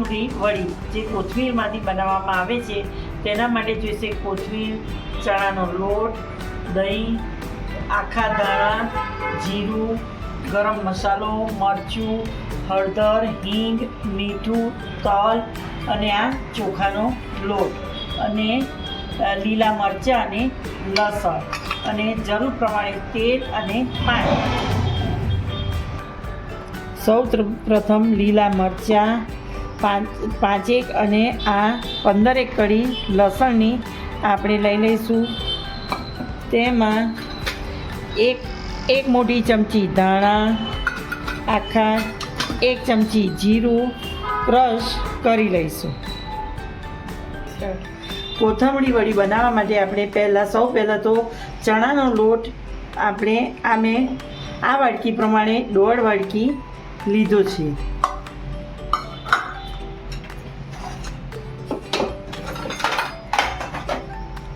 કોથમરી વડી જે કોથમીરમાંથી બનાવવામાં આવે છે, તેના માટે જોઈશે કોથમીર, ચણાનો લોટ, દહીં, આખા દાણા જીરું, ગરમ મસાલો, મરચું, હળદર, હિંગ, મીઠું, તલ અને આ ચોખાનો લોટ અને લીલા મરચાં અને લસણ અને જરૂર પ્રમાણે તેલ અને પાણી. સૌ પ્રથમ લીલા મરચાં પાંચ, પાંચેક અને આ પંદરેક કડી લસણની આપણે લઈ લઈશું. તેમાં એક એક મોટી ચમચી ધાણા, આખા એક ચમચી જીરું ક્રશ કરી લઈશું. કોથમરી વડી બનાવવા માટે આપણે પહેલાં સૌ પહેલાં તો ચણાનો લોટ આપણે આમે આ વાડકી પ્રમાણે દોઢ વાડકી લીધો છે.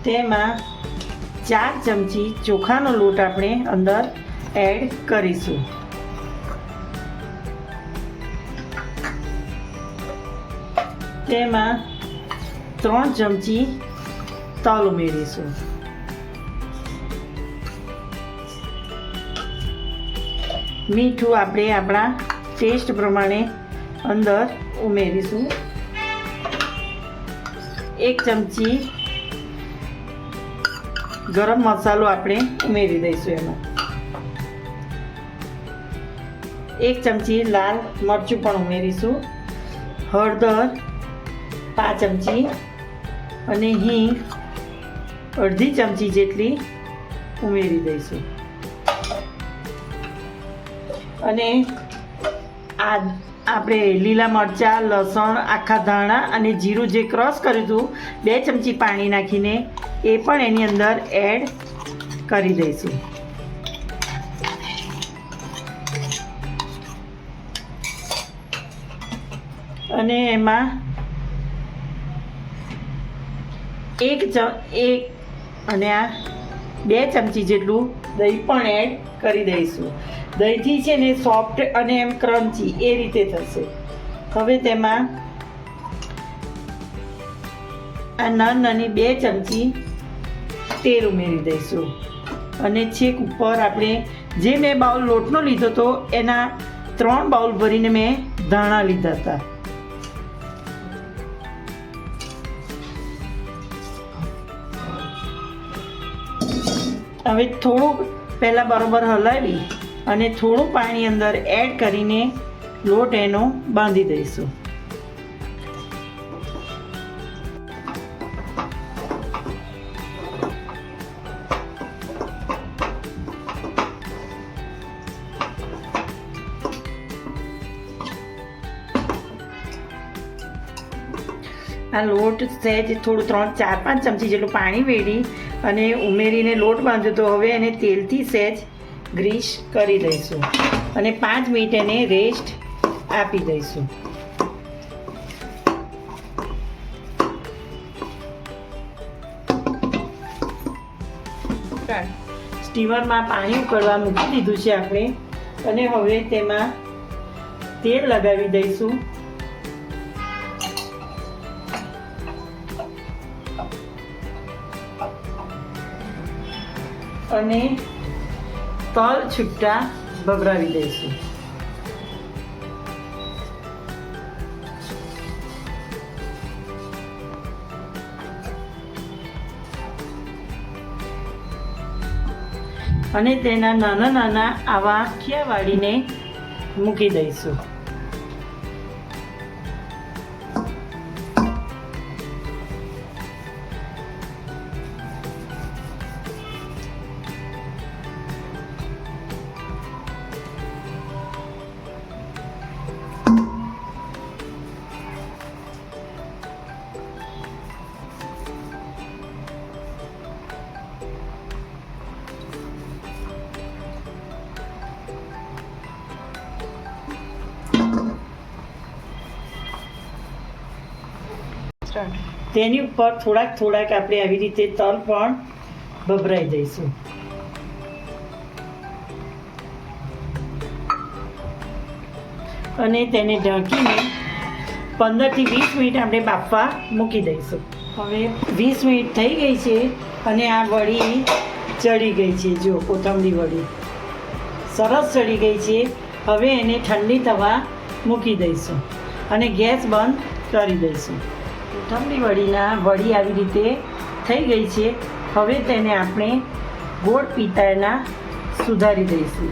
તેમાં ચાર ચમચી ચોખાનો લોટ આપણે અંદર એડ કરીશું. તેમાં ત્રણ ચમચી તલ ઉમેરીશું. મીઠું આપણે આપણા ટેસ્ટ પ્રમાણે અંદર ઉમેરીશું. એક ચમચી ગરમ મસાલો આપણે ઉમેરી દઈશું એમાં. એક ચમચી લાલ મરચું પણ ઉમેરીશું. હળદર પાંચ ચમચી અને હિંગ અડધી ચમચી જેટલી ઉમેરી દઈશું. અને આ આપણે લીલા મરચાં, લસણ, આખા ધાણા અને જીરું જે ક્રશ કર્યું હતું, બે ચમચી પાણી નાખીને એ પણ એની અંદર એડ કરી દઈશું. અને એમાં એક ચ એક અને આ બે ચમચી જેટલું દહીં પણ એડ કરી દઈશું. દહીંથી છે ને સોફ્ટ અને એમ ક્રન્ચી એ રીતે થશે. હવે તેમાં આ નાની બે ચમચી તેલ ઉમેરી દઈશું. અને છેક ઉપર આપણે જે મેં બાઉલ લોટનો લીધો હતો એના ત્રણ બાઉલ ભરીને મેં ધાણા લીધા હતા. હવે થોડુંક પહેલાં બરોબર હલાવી અને થોડું પાણી અંદર એડ કરીને લોટ એનો બાંધી દઈશું. આ લોટ સહેજ થોડું ત્રણ ચાર પાંચ ચમચી જેટલું પાણી વેડી અને ઉમેરીને લોટ બાંધ્યો તો હવે એને તેલથી સહેજ ગ્રીસ કરી દઈશું અને પાંચ મિનિટ એને રેસ્ટ આપી દઈશું. સ્ટીમરમાં પાણી ઉકળવા મૂકી દીધું છે આપણે અને હવે તેમાં તેલ લગાવી દઈશું. અને તલ છૂટા ભભરાવી દઈશું. અને તેના નાના નાના આવા ખિયા વાળીને મૂકી દઈશું. તેની ઉપર થોડાક થોડાક આપણે આવી રીતે તલ પણ ભભરાઈ દઈશું અને તેને ઢાંકીને પંદરથી વીસ મિનિટ આપણે બાફવા મૂકી દઈશું. હવે વીસ મિનિટ થઈ ગઈ છે અને આ વડી ચડી ગઈ છે. જો કોથમરી વડી. સરસ ચડી ગઈ છે. હવે એને ઠંડી થવા મૂકી દઈશું અને ગેસ બંધ કરી દઈશું. કોથમરી વડીના વડી આવી રીતે થઈ ગઈ છે. હવે તેને આપણે ગોળ પિત્તાના સુધારી દઈશું.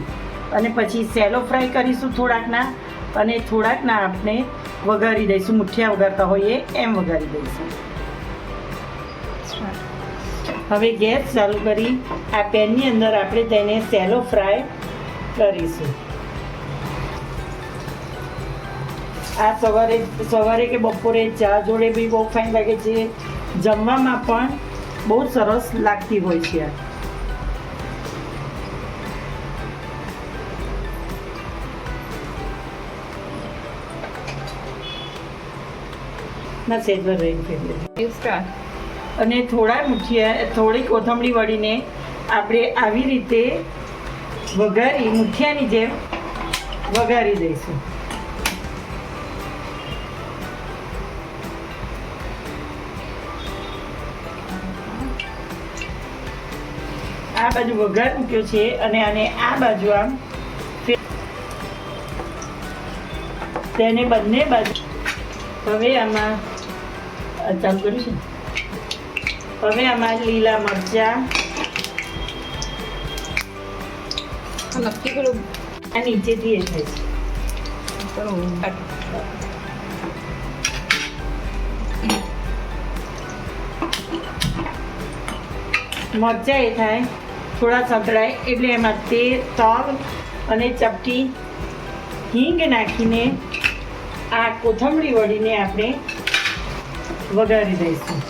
અને પછી સેલો ફ્રાય કરીશું થોડાકના અને થોડાકના આપણે વઘારી દઈશું. મુઠિયા વઘારતા હોઈએ એમ વઘારી દઈશું. હવે ગેસ ચાલુ કરી આ પેનની અંદર આપણે તેને સેલો ફ્રાય કરીશું. આ સવારે સવારે કે બપોરે ચા જોડે બી બહુ ફાઇન લાગે છે. જમવામાં પણ બહુ સરસ લાગતી હોય છે ના સેજવાર રહી. અને થોડા મુઠિયા થોડી કોથમરી વળીને આપણે આવી રીતે વઘારી મુઠિયાની જેમ વઘારી દઈશું. આ બાજુ વઘાર મૂક્યો છે અને આને આ બાજુ આમ તેને બંને બાજુ હવે આમાં ચાલુ કર્યું છે. હવે આમાં લીલા મરચા. નક્કી કરું. આ નીચેથી એ થાય મરચા એ થાય. થોડા સંતળાય એટલે એમાં તેલ તલ અને ચપટી હિંગ નાખીને આ કોથમરી વળીને આપણે વઘારી દઈશું.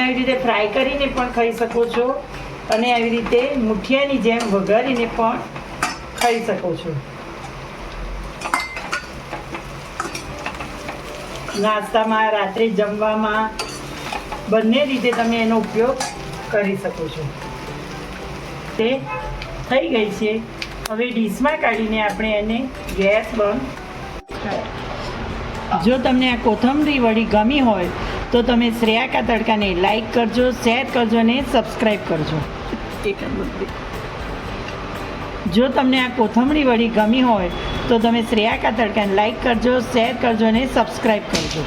આવી રીતે ફ્રાય કરીને પણ ખાઈ શકો છો અને આવી રીતે મુઠિયાની જેમ વઘારીને પણ ખાઈ શકો છો. નાસ્તામાં રાત્રે જમવામાં બંને રીતે તમે એનો ઉપયોગ કરી શકો છો. તે થઈ ગઈ છે. હવે ડીશમાં કાઢીને આપણે એને ગેસ બંધ જો તમને આ કોથમરી વડી ગમી હોય, તો તમે શ્રેયા કા તડકાને લાઈક કરજો, શેર કરજો અને સબસ્ક્રાઈબ કરજો. એક જ તમને આ કોથમરી વડી ગમી હોય, તો તમે શ્રેયા કા તડકાને લાઈક કરજો શેર કરજો અને સબસ્ક્રાઈબ કરજો.